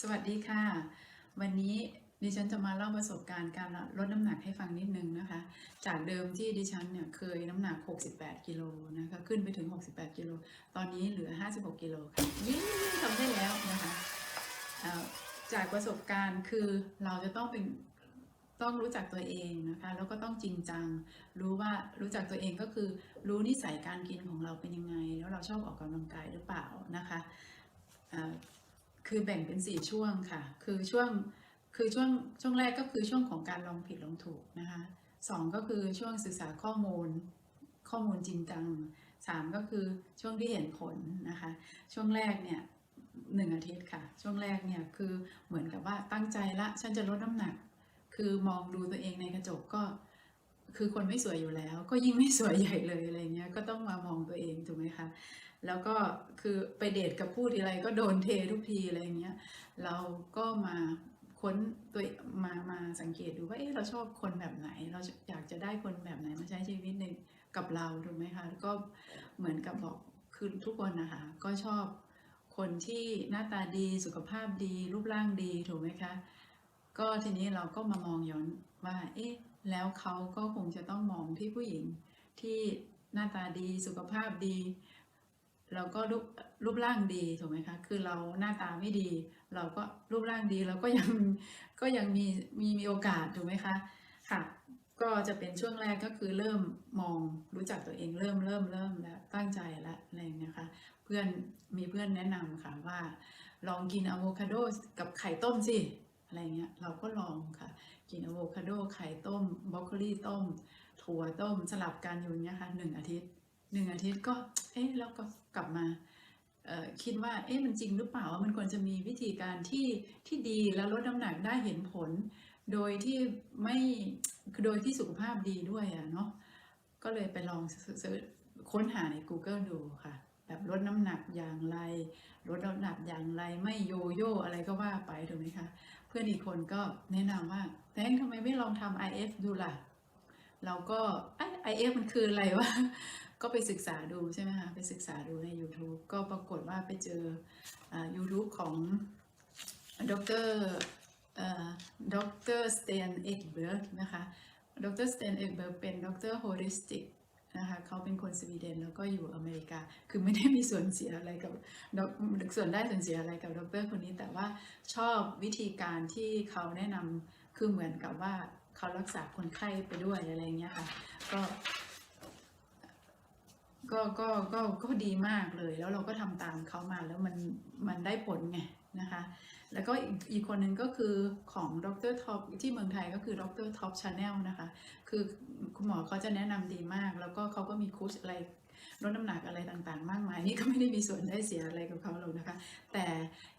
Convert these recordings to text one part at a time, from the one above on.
สวัสดีค่ะ วันนี้ดิฉันจะมาเล่าประสบการณ์การลดน้ำหนักให้ฟังนิดนึงนะคะ จากเดิมที่ดิฉันเนี่ยเคยน้ำหนัก 68 กิโลนะคะขึ้นไปถึง 68 กิโล ตอนนี้เหลือ 56 กิโลค่ะยี่ทำได้แล้วนะคะจากประสบการณ์คือเราจะต้องเป็นต้องรู้จักตัวเองนะคะแล้วก็ต้องจริงจัง รู้ว่ารู้จักตัวเองก็คือ รู้นิสัยการกินของเราเป็นยังไง แล้วเราชอบออกกำลังกายหรือเปล่านะคะอ่อ คือแบ่งเป็นสี่ช่วงค่ะ คือช่วงคือช่วงช่วงแรกก็คือช่วงของการลองผิดลองถูกนะคะสองก็คือช่วงศึกษาข้อมูลข้อมูลจริงจังสามก็คือช่วงที่เห็นผลนะคะ ช่วงแรกเนี่ยหนึ่งอาทิตย์ค่ะ ช่วงแรกเนี่ยคือเหมือนกับว่าตั้งใจละฉันจะลดน้ำหนัก คือมองดูตัวเองในกระจกก็ คือคนไม่สวยอยู่แล้ว ก็ยิ่งไม่สวยใหญ่เลยอะไรเงี้ยก็ต้องมามองตัวเองถูกไหมคะ แล้วก็คือไปเดทกับผู้ทีไรก็โดนเททุกทีอะไรเงี้ย เราก็มาค้นตัวมามาสังเกตดูว่าเอ๊ะเราชอบคนแบบไหน เราอยากจะได้คนแบบไหนมาใช้ชีวิตในกับเราถูกไหมคะแล้วก็เหมือนกับบอกคือทุกคนนะคะก็ชอบคนที่หน้าตาดีสุขภาพดี รูปร่างดีถูกไหมคะก็ทีนี้เราก็มามองย้อนว่าเอ๊ะแล้วเขาก็คงจะต้องมองที่ผู้หญิงที่หน้าตาดีสุขภาพดี เราก็รูปรูปร่างดีถูกไหมคะคือเราหน้าตาไม่ดี เราก็รูปร่างดีเราก็ยังก็ยังมีมีมีโอกาสถูกไหมคะค่ะก็จะเป็นช่วงแรกก็คือเริ่มมองรู้จักตัวเองเริ่มเริ่มเริ่มแล้วตั้งใจล้วอะไรอย่างเงี้ยค่ะเพื่อนมีเพื่อนแนะนำค่ะว่า ลองกินอะโวคาโดกับไข่ต้มสิอะไรเงี้ยเราก็ลองค่ะ กินอะโวคาโดไข่ต้มบรอกโคลีต้ม ถั่วต้มสลับกันอยู่เนี้ยค่ะหนึ่งอาทิตย์ หนึ่งอาทิตย์ก็ เอ๊ะแล้วก็กลับมาคิดว่า เอ๊ะมันจริงหรือเปล่าว่ามันควรจะมีวิธีการที่ที่ดีแล้วลดน้ำหนักได้เห็นผล โดยที่ไม่คือโดยที่สุขภาพดีด้วยอะเนาะก็เลยไปลองค้นหาใน Google ดูค่ะ แบบลดน้ำหนักอย่างไร ลดน้ำหนักอย่างไร ไม่โยโย่อะไรก็ว่าไปถูกไหมคะ เพื่อนอีกคนก็แนะนำว่าแตงทำไมไม่ลองทำ IF ดูล่ะ เราก็ไอ้ IF มันคืออะไรวะ ก็ไปศึกษาดูใช่ไหมคะไปศึกษาดูใน YouTube ก็ปรากฏว่าไปเจออ YouTube ของดรดรสเตนเอ็กเบิร์กนะคะดรสเตนเอ็กเบิร์กเป็นดรโฮลิสติกนะคะเขาเป็นคนสวีเดนแล้วก็อยู่อเมริกา คือไม่ได้มีส่วนเสียอะไรกับดอกส่วนได้ส่วนเสียอะไรกับดรคนนี้ แต่ว่าชอบวิธีการที่เขาแนะนำคือเหมือนกับว่าเขารักษาคนไข้ไปด้วยอะไรเงี้ยค่ะ ก็ ก็ก็ก็ก็ดีมากเลย แล้วเราก็ทำตามเขามาแล้วมันมันได้ผลไงนะคะ แล้วก็อีกคนหนึ่งก็คือของดรท็อปที่เมืองไทยก็คือดรท็อปชาแนลนะคะ คือคุณหมอเขาจะแนะนำดีมาก แล้วก็เขาก็มีคูชอะไรลดน้ำหนักอะไรต่างๆ มากมาย นี่ก็ไม่ได้มีส่วนได้เสียอะไรกับเขาหรอกนะคะ แต่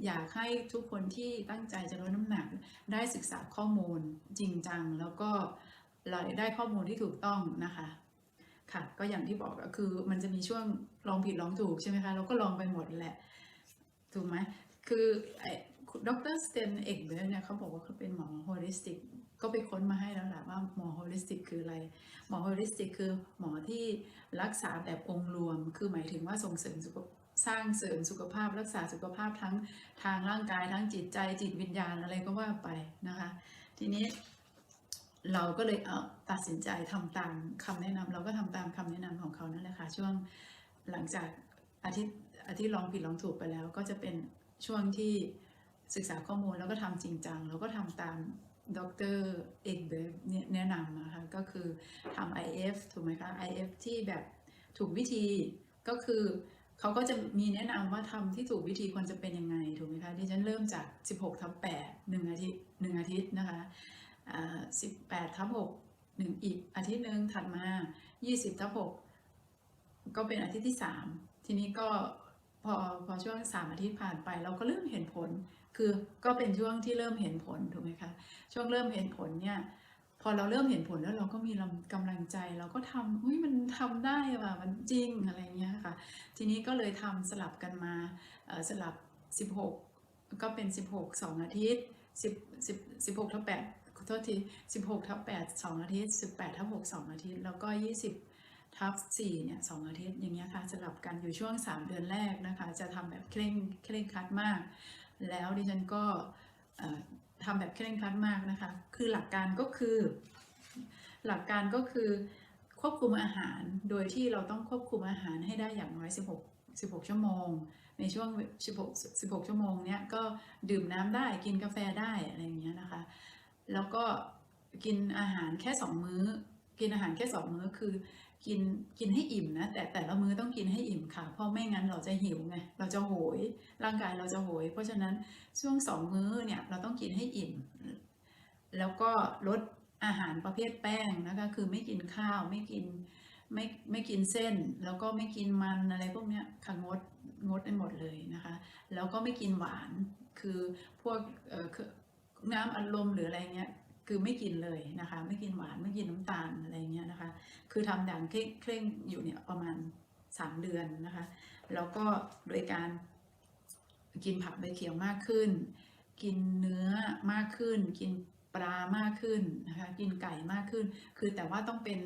อยากให้ทุกคนที่ตั้งใจจะลดน้ำหนักได้ศึกษาข้อมูลจริงจัง แล้วก็ได้ข้อมูลที่ถูกต้องนะคะ ค่ะ ก็อย่างที่บอกก็คือมันจะมีช่วงลองผิดลองถูกใช่ไหมคะ เราก็ลองไปหมดแหละ ถูกไหมคือไอ้ดรสเตนเอกเบร์เนี่ยเขาบอกว่าเขาเป็นหมอโฮลิสติก ก็ไปค้นมาให้แล้วแหละว่าหมอโฮลิสติกคืออะไร หมอโฮลิสติกคือหมอที่รักษาแบบองค์รวม คือหมายถึงว่าส่งเสริมสุขสร้างเสริมสุขภาพรักษาสุขภาพทั้งทางร่างกายทั้งจิตใจจิตวิญญาณอะไรก็ว่าไปนะคะ ทีนี้ เราก็เลยเอาตัดสินใจทำตามคำแนะนำเราก็ทำตามคำแนะนำของเขานั่นแหละค่ะช่วงหลังจากอาทิตย์อาทิตย์ลองผิดลองถูกไปแล้ว ก็จะเป็นช่วงที่ศึกษาข้อมูลแล้วก็ทำจริงจังแล้วก็ทำตามดรเอกเบฟแนะนำนะคะก็คือทำ IF ถูกไหมคะ IF ที่แบบถูกวิธีก็คือเขาก็จะมีแนะนำว่าทำที่ถูกวิธีควรจะเป็นยังไงถูกไหมคะที่ฉันเริ่มจาก 16ทับ8หนึ่งอาทิตย์หนึ่งอาทิตย์นะคะ สิบแปดทับหกหนึ่งอีกอาทิตย์หนึ่งถัดมายี่สิบทับหกก็เป็นอาทิตย์ที่สามทีนี้ก็พอพอช่วงสามอาทิตย์ผ่านไป เราก็เริ่มเห็นผล คือก็เป็นช่วงที่เริ่มเห็นผลถูกไหมคะช่วงเริ่มเห็นผลเนี่ยพอเราเริ่มเห็นผลแล้วเราก็มีกำลังใจเราก็ทำอุ้ยมันทำได้ว่ะมันจริงอะไรเงี้ยค่ะ ทีนี้ก็เลยทำสลับกันมาสลับ 16 ก็เป็น 16 2 อาทิตย์10 10 16ทับ8 โทษที16ทับ8 2อาทิตย์18ทับ6 2อาทิตย์ แล้วก็20ทับ4เนี่ย2อาทิตย์อย่างเงี้ยค่ะสลับกันอยู่ช่วง3เดือนแรกนะคะ จะทำแบบเคร่งเคร่งครัดมาก แล้วดิฉันก็ทำแบบเคร่งครัดมากนะคะ คือหลักการก็คือ หลักการก็คือควบคุมอาหารโดยที่เราต้องควบคุมอาหารให้ได้อย่างน้อย 16 16 ชั่วโมง ในช่วง 16 16 ชั่วโมงเนี้ยก็ดื่มน้ำได้กินกาแฟได้อะไรอย่างเงี้ยนะคะ แล้วก็กินอาหารแค่2มื้อ กินอาหารแค่2มื้อคือ กินกินให้อิ่มนะ แต่แต่ละมื้อต้องกินให้อิ่มค่ะ เพราะไม่งั้นเราจะหิวไงเราจะโหย ร่างกายเราจะโหย เพราะฉะนั้นช่วง2มื้อเนี่ยเราต้องกินให้อิ่ม แล้วก็ลดอาหารประเภทแป้งนะคะ คือไม่กินข้าวไม่กินไม่ไม่กินเส้น แล้วก็ไม่กินมันอะไรพวกเนี้ยค่ะงดงดได้หมดเลยนะคะ แล้วก็ไม่กินหวานคือพวกเน้ำอัดลมหรืออะไรเงี้ยคือไม่กินเลยนะคะ ไม่กินหวานไม่กินน้ำตาลอะไรเงี้ยนะคะ คือทำอย่างเคร่งอยู่เนี่ยประมาณ 3 เดือนนะคะ แล้วก็โดยการกินผักใบเขียวมากขึ้น กินเนื้อมากขึ้น กินปลามากขึ้นนะคะ กินไก่มากขึ้น คือแต่ว่าต้องเป็น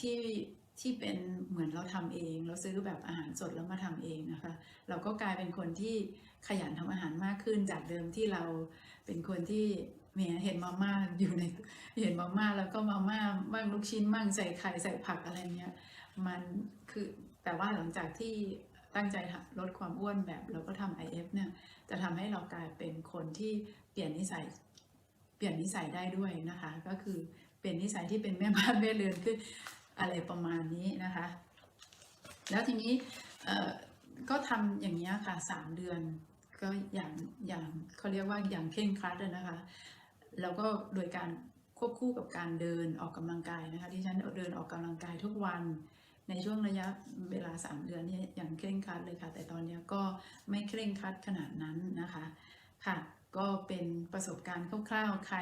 ที่ ที่เป็นเหมือนเราทำเอง เราซื้อแบบอาหารสดแล้วมาทำเองนะคะ เราก็กลายเป็นคนที่ขยันทำอาหารมากขึ้นจากเดิมที่เราเป็นคนที่เมียเห็นมาม่าอยู่ในเห็นมาม่าแล้วก็มาม่าบ้างลูกชิ้นบ้างใส่ไข่ใส่ผักอะไรเงี้ยมันคือแต่ว่าหลังจากที่ตั้งใจลดความอ้วนแบบเราก็ทำ IF เนี่ยจะทำให้เรากลายเป็นคนที่เปลี่ยนนิสัยเปลี่ยนนิสัยได้ด้วยนะคะ ก็คือเป็นนิสัยที่เป็นแม่บ้านแม่เรือนขึ้น อะไรประมาณนี้นะคะ แล้วทีนี้ก็ทำอย่างนี้ค่ะสามเดือน ก็อย่างอย่างเขาเรียกว่าอย่างเคร่งครัดนะคะ แล้วก็โดยการควบคู่กับการเดินออกกำลังกายนะคะที่ฉันเดินออกกำลังกายทุกวันในช่วงระยะเวลา 3 เดือนนี้อย่างเคร่งครัดเลยค่ะ แต่ตอนนี้ก็ไม่เคร่งครัดขนาดนั้นนะคะค่ะ ก็เป็นประสบการณ์คร่าวๆใคร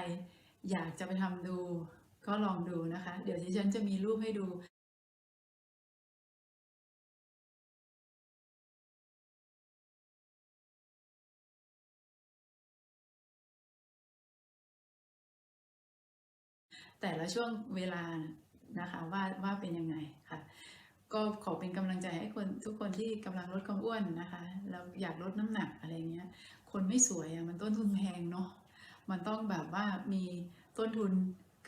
อยากจะไปทำดู ก็ลองดูนะคะ เดี๋ยวดิฉันจะมีรูปให้ดูแต่ละช่วงเวลานะคะว่าว่าเป็นยังไงค่ะ ก็ขอเป็นกำลังใจให้คนทุกคนที่กำลังลดความอ้วนนะคะแล้วอยากลดน้ำหนักอะไรเงี้ย คนไม่สวยอะมันต้นทุนแพงเนาะมันต้องแบบว่ามีต้นทุน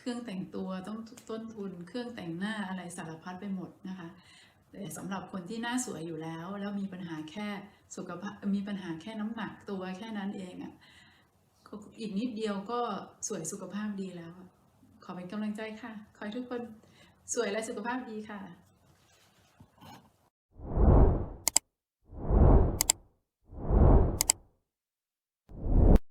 รื่องแต่งตัวต้องต้นทุนเครื่องแต่งหน้าอะไรสารพัดไปหมดนะคะแต่สำหรับคนที่หน้าสวยอยู่แล้ว แล้วมีปัญหาแค่สุขภาพมีปัญหาแค่น้ำหนักตัวแค่นั้นเองอะ่ะอีกนิดเดียวก็สวยสุขภาพดีแล้ว ขอเป็นกำลังใจค่ะ ขอให้ทุกคนสวยและสุขภาพดีค่ะ